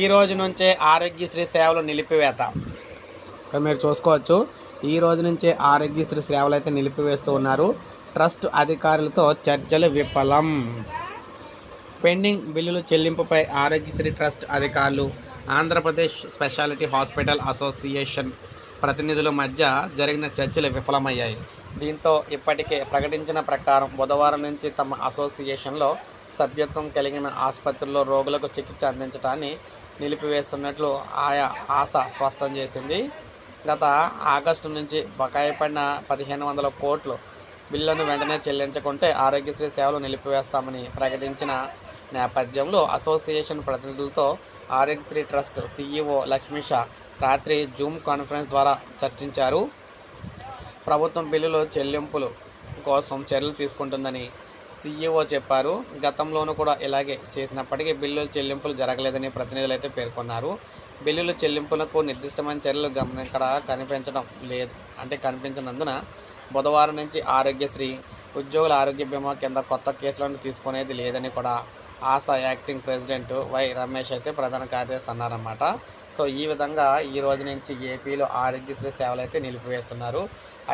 ఈ రోజు నుంచే ఆరోగ్యశ్రీ సేవలు నిలిపివేత. మీరు చూసుకోవచ్చు ఈ రోజు నుంచే ఆరోగ్యశ్రీ సేవలు అయితే నిలిపివేస్తూ ఉన్నారు. ట్రస్ట్ అధికారులతో చర్చలు విఫలం. పెండింగ్ బిల్లులు చెల్లింపుపై ఆరోగ్యశ్రీ ట్రస్ట్ అధికారులు ఆంధ్రప్రదేశ్ స్పెషాలిటీ హాస్పిటల్ అసోసియేషన్ ప్రతినిధుల మధ్య జరిగిన చర్చలు విఫలమయ్యాయి. దీంతో ఇప్పటికే ప్రకటించిన ప్రకారం బుధవారం నుంచి తమ అసోసియేషన్లో సభ్యత్వం కలిగిన ఆసుపత్రుల్లో రోగులకు చికిత్స అందించడాన్ని నిలిపివేస్తున్నట్లు ఆయా ఆశ స్పష్టం చేసింది. గత ఆగస్టు నుంచి బకాయి పడిన పదిహేను వందల కోట్లు బిల్లును వెంటనే చెల్లించకుంటే ఆరోగ్యశ్రీ సేవలు నిలిపివేస్తామని ప్రకటించిన నేపథ్యంలో అసోసియేషన్ ప్రతినిధులతో ఆరోగ్యశ్రీ ట్రస్ట్ సీఈఓ లక్ష్మీషా రాత్రి జూమ్ కాన్ఫరెన్స్ ద్వారా చర్చించారు. ప్రభుత్వం బిల్లులు చెల్లింపులు కోసం చర్యలు తీసుకుంటుందని సీఈఓ చెప్పారు. గతంలోనూ కూడా ఇలాగే చేసినప్పటికీ బిల్లుల చెల్లింపులు జరగలేదని ప్రతినిధులు అయితే పేర్కొన్నారు. బిల్లుల చెల్లింపులకు నిర్దిష్టమైన చర్యలు గమన ఇక్కడ కనిపించడం లేదు. అంటే కనిపించినందున బుధవారం నుంచి ఆరోగ్యశ్రీ ఉద్యోగుల ఆరోగ్య బీమా కింద కొత్త కేసులను తీసుకునేది లేదని కూడా Asha acting president Y Ramesh అయితే ప్రధాన కార్యదర్శి అన్నారన్నమాట. సో ఈ విధంగా ఈ రోజు నుంచి ఏపీలో ఆరోగ్యశ్రీ సేవలు అయితే నిలిపివేస్తున్నారు.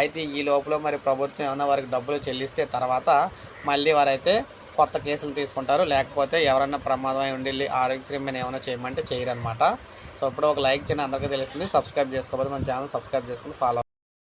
అయితే ఈ లోపల మరి ప్రభుత్వం ఏమైనా వారికి డబ్బులు చెల్లిస్తే తర్వాత మళ్ళీ వారైతే కొత్త కేసులు తీసుకుంటారు. లేకపోతే ఎవరన్నా ప్రమాదం అయి ఉండి ఆరోగ్యశ్రీ మీద ఏమైనా చేయమంటే చేయరనమాట సో ఇప్పుడు ఒక లైక్ చేయని అందరికీ తెలుస్తుంది. సబ్స్క్రైబ్ చేసుకోకపోతే మన ఛానల్ సబ్స్క్రైబ్ చేసుకుని ఫాలో